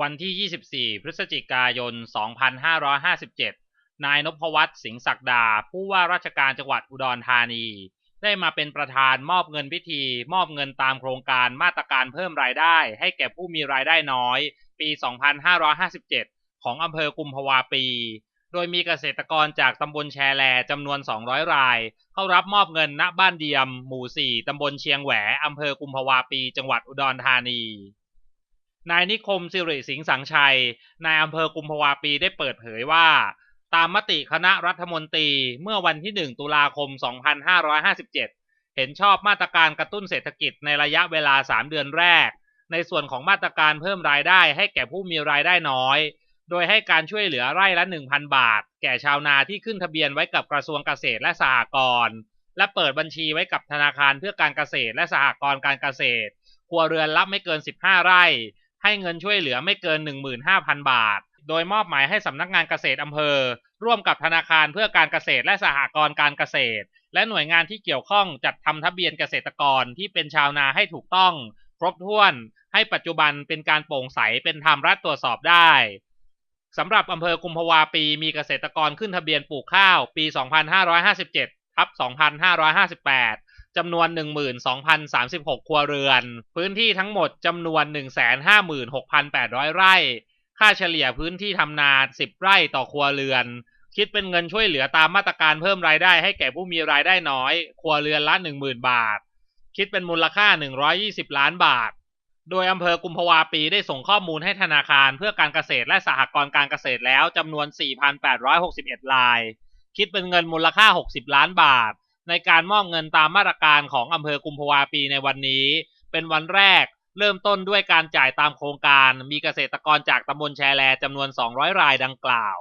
วันที่ 24 พฤศจิกายน 2557 นายนพวัตรสิงห์ศักดา ผู้ว่าราชการจังหวัดอุดรธานี ได้มาเป็นประธานมอบเงินพิธี มอบเงินตามโครงการมาตรการเพิ่มรายได้ ให้แก่ผู้มีรายได้น้อย ปี 2557 ของอำเภอกุมภาวาปี โดยมีเกษตรกรจากตำบลแชแลจำนวน 200 ราย เข้ารับมอบเงินณบ้านเดียม หมู่ 4 ตำบลเชียงแหวอำเภอกุมภาวาปี จังหวัดอุดรธานี นายนิคมสิริสิงห์สังชัย นายอำเภอกุมภาวาปีได้เปิดเผยว่า ตามมติคณะรัฐมนตรีเมื่อวันที่ 1 ตุลาคม 2557 เห็นชอบมาตรการกระตุ้นเศรษฐกิจในระยะเวลา 3 เดือนแรก ในส่วนของมาตรการเพิ่มรายได้ให้แก่ผู้มีรายได้น้อย โดยให้การช่วยเหลือไร่ละ 1,000 บาท แก่ชาวนาที่ขึ้นทะเบียนไว้กับกระทรวงเกษตรและสหกรณ์และเปิดบัญชีไว้กับธนาคารเพื่อการเกษตรและสหกรณ์การเกษตร ครัวเรือนรับไม่เกิน 15 ไร่ ให้เงินช่วยเหลือไม่เกิน 15,000 บาท โดยมอบหมายให้สำนักงานเกษตรอำเภอ ร่วมกับธนาคารเพื่อการเกษตรและสหกรณ์การเกษตร และหน่วยงานที่เกี่ยวข้องจัดทำทะเบียนเกษตรกรที่เป็นชาวนาให้ถูกต้อง ครบถ้วน ให้ปัจจุบันเป็นการโปร่งใสเป็นธรรมรัฐตรวจสอบได้สำหรับอำเภอกุมภาวาปีมีเกษตรกรขึ้นทะเบียนปลูกข้าว ปี 2557ทับ2558 จำนวน 12,036 ครัวเรือน พื้นที่ทั้งหมดจำนวน 156,800 ไร่ ค่าเฉลี่ยพื้นที่ทำนา 10 ไร่ต่อครัวเรือน คิดเป็นเงินช่วยเหลือตามมาตรการเพิ่มรายได้ให้แก่ผู้มีรายได้น้อย ครัวเรือนละ 10,000 บาท คิดเป็นมูลค่า 120 ล้านบาท โดยอำเภอกุมภาวาปีได้ส่งข้อมูลให้ธนาคารเพื่อการเกษตรและสหกรณ์การเกษตรแล้วจำนวน 4,861 ราย คิดเป็นเงินมูลค่า 60 ล้านบาท ในการมอบเงินตามมาตรการของอำเภอกุมภาวาปีในวันนี้ เป็นวันแรกเริ่มต้นด้วยการจ่ายตามโครงการ มีเกษตรกรจากตำบลแชแลจำนวน 200 รายดังกล่าว